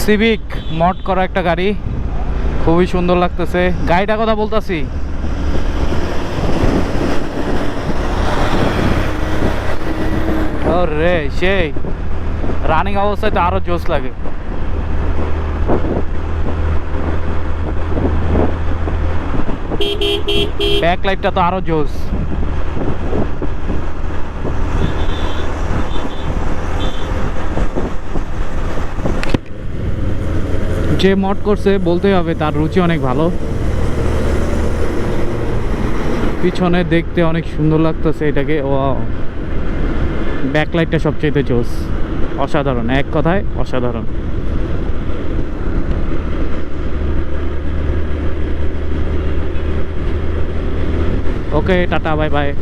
Civic mod করা একটা গাড়ি। খুবই সুন্দর লাগতেছে। গাড়িটা কথা বলতাছি। রে সেই। রানিং অবস্থায় তো আরও জোশ লাগে। ব্যাক লাইটটা তো আরও জোশ। যে মড করছে বলতে হবে তার রুচি অনেক ভালো। পিছনে দেখতে অনেক সুন্দর লাগতেছে এটাকে। ও ব্যাকলাইটটা সবচেয়ে জোস। অসাধারণ, এক কথায় অসাধারণ। Okay, ta-ta, bye bye.